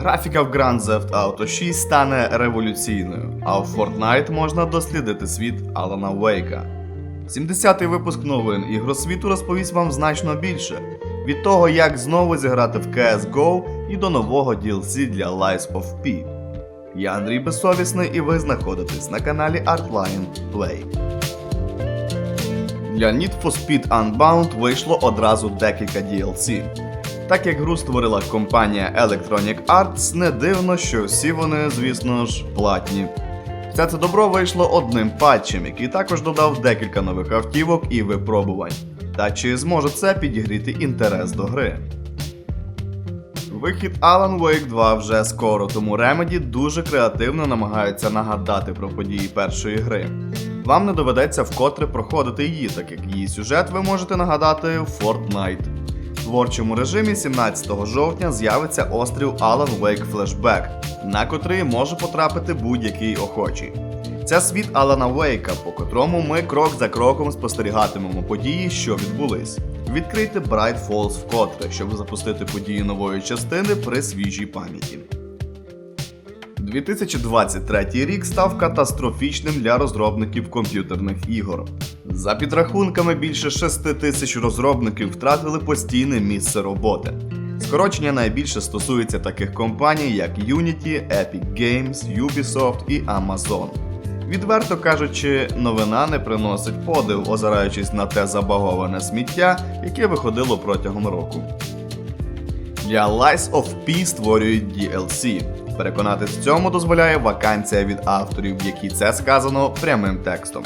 Графіка в Grand Theft Auto 6 стане революційною, а в Fortnite можна дослідити світ Алана Вейка. 70-й випуск новин ігросвіту розповість вам значно більше від того, як знову зіграти в CSGO і до нового DLC для Lies of P. Я Андрій Безсовісний і ви знаходитесь на каналі Artline Play. Для Need for Speed Unbound вийшло одразу декілька DLC. Так як гру створила компанія Electronic Arts, не дивно, що всі вони, звісно ж, платні. Все це добро вийшло одним патчем, який також додав декілька нових автівок і випробувань. Та чи зможе це підігріти інтерес до гри? Вихід Alan Wake 2 вже скоро, тому Remedy дуже креативно намагаються нагадати про події першої гри. Вам не доведеться вкотре проходити її, так як її сюжет ви можете нагадати в Fortnite. Творчому режимі 17 жовтня з'явиться острів Alan Wake Flashback, на котрий може потрапити будь-який охочий. Це світ Алана Вейка, по котрому ми крок за кроком спостерігатимемо події, що відбулись. Відкрийте Bright Falls вкотре, щоб запустити події нової частини при свіжій пам'яті. 2023 рік став катастрофічним для розробників комп'ютерних ігор. За підрахунками, більше 6 тисяч розробників втратили постійне місце роботи. Скорочення найбільше стосується таких компаній, як Unity, Epic Games, Ubisoft і Amazon. Відверто кажучи, новина не приносить подив, озираючись на те забаговане сміття, яке виходило протягом року. Для Lies of P створюють DLC. Переконатись в цьому дозволяє вакансія від авторів, в якій це сказано прямим текстом.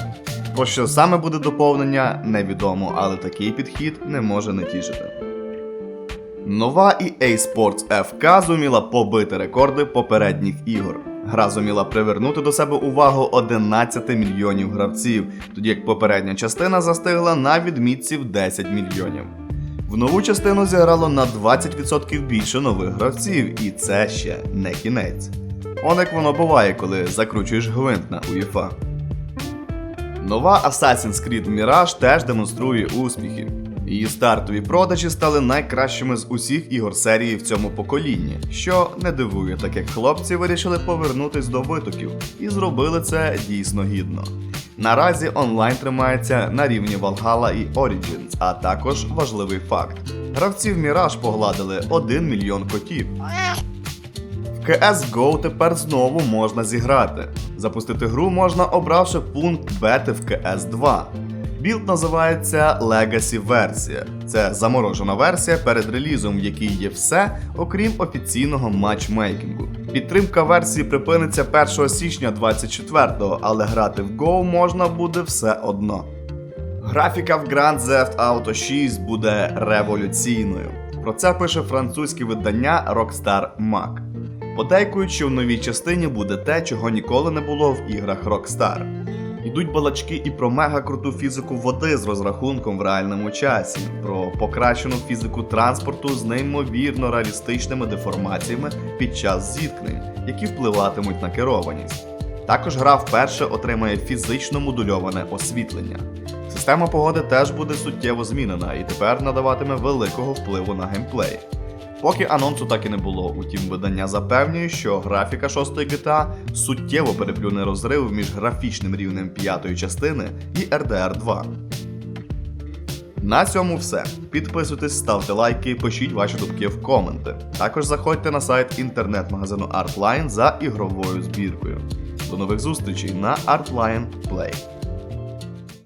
Про що саме буде доповнення, невідомо, але такий підхід не може не тішити. Нова EA Sports FK зуміла побити рекорди попередніх ігор. Гра зуміла привернути до себе увагу 11 мільйонів гравців, тоді як попередня частина застигла на відмітці в 10 мільйонів. В нову частину зіграло на 20% більше нових гравців, і це ще не кінець. Он як воно буває, коли закручуєш гвинт на УЄФА. Нова Assassin's Creed Mirage теж демонструє успіхи. Її стартові продажі стали найкращими з усіх ігор серії в цьому поколінні, що не дивує, так як хлопці вирішили повернутись до витоків і зробили це дійсно гідно. Наразі онлайн тримається на рівні Valhalla і Origins, а також важливий факт: гравці в Mirage погладили 1 мільйон котів. В CSGO тепер знову можна зіграти. Запустити гру можна, обравши пункт бети в CS 2. Білд називається Legacy версія. Це заморожена версія перед релізом, в якій є все, окрім офіційного матчмейкінгу. Підтримка версії припиниться 1 січня 24-го, але грати в Go можна буде все одно. Графіка в Grand Theft Auto 6 буде революційною. Про це пише французьке видання Rockstar Mag. Подейкують, що в новій частині буде те, чого ніколи не було в іграх Rockstar. Йдуть балачки і про мега круту фізику води з розрахунком в реальному часі, про покращену фізику транспорту з неймовірно реалістичними деформаціями під час зіткнень, які впливатимуть на керованість. Також гра вперше отримає фізично модульоване освітлення. Система погоди теж буде суттєво змінена і тепер надаватиме великого впливу на геймплей. Поки анонсу так і не було, утім видання запевнює, що графіка 6-ї GTA суттєво переплюне розрив між графічним рівнем 5-ї частини і RDR 2. На цьому все. Підписуйтесь, ставте лайки, пишіть ваші думки в коменти. Також заходьте на сайт інтернет-магазину Artline за ігровою збіркою. До нових зустрічей на Artline Play.